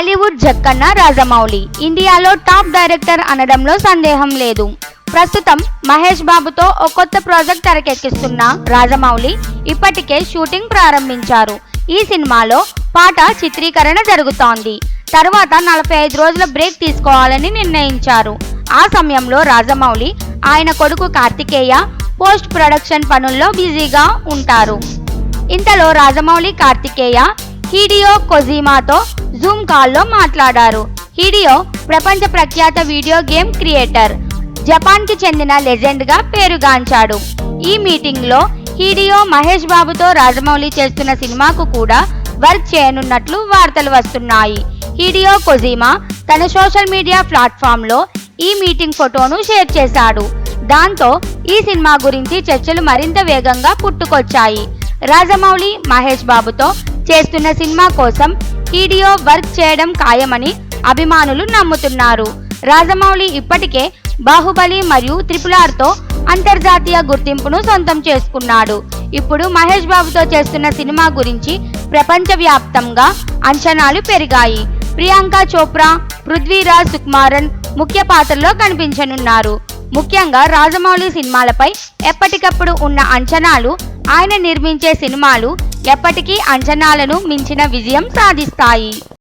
టాలీవుడ్ జక్కన్న రాజమౌళి. ఇండియాలో top director అనడంలో సందేహం లేదు. ప్రస్తుతం మహేష్ బాబుతో ఓ కొత్త ప్రాజెక్ట్ తెరకెక్కిస్తున్న రాజమౌళి ఇప్పటికే షూటింగ్ ప్రారంభించారు. ఈ సినిమాలో పాట చిత్రీకరణ జరుగుతోంది. తరువాత నలభై ఐదు రోజుల బ్రేక్ తీసుకోవాలని నిర్ణయించారు. ఆ సమయంలో రాజమౌళి ఆయన కొడుకు కార్తికేయ పోస్ట్ ప్రొడక్షన్ పనుల్లో బిజీగా ఉంటారు. ఇంతలో రాజమౌళి కార్తికేయ హీడియో కొజీమాతో జూమ్ కాల్లో మాట్లాడారు. హిడియో ప్రపంచ ప్రఖ్యాత వీడియో గేమ్ క్రియేటర్ జపాన్కి చెందిన లెజెండ్గా పేరుగాంచాడు. ఈ మీటింగ్లో హీడియో మహేష్ బాబుతో రాజమౌళి చేస్తున్న సినిమాకు కూడా వర్క్ చేయనున్నట్లు వార్తలు వస్తున్నాయి. హీడియో కొజీమా తన సోషల్ మీడియా ప్లాట్ఫామ్లో ఈ మీటింగ్ ఫోటోను షేర్ చేశాడు. దాంతో ఈ సినిమా గురించి చర్చలు మరింత వేగంగా పుట్టుకొచ్చాయి. రాజమౌళి మహేష్ బాబుతో చేస్తున్న సినిమా కోసం హీడియో వర్క్ చేయడం ఖాయమని అభిమానులు నమ్ముతున్నారు. రాజమౌళి ఇప్పటికే బాహుబలి మరియు త్రిపులార్తో అంతర్జాతీయ గుర్తింపును సొంతం చేసుకున్నాడు. ఇప్పుడు మహేష్ బాబుతో చేస్తున్న సినిమా గురించి ప్రపంచవ్యాప్తంగా అంచనాలు పెరిగాయి. ప్రియాంక చోప్రా పృథ్వీరాజ్ సుకుమారన్ ముఖ్య పాత్రలో కనిపించనున్నారు. ముఖ్యంగా రాజమౌళి సినిమాలపై ఎప్పటికప్పుడు ఉన్న అంచనాలు ఆయన నిర్మించే సినిమాలు ఎప్పటికీ అంచనాలను మించిన విజయం సాధిస్తాయి.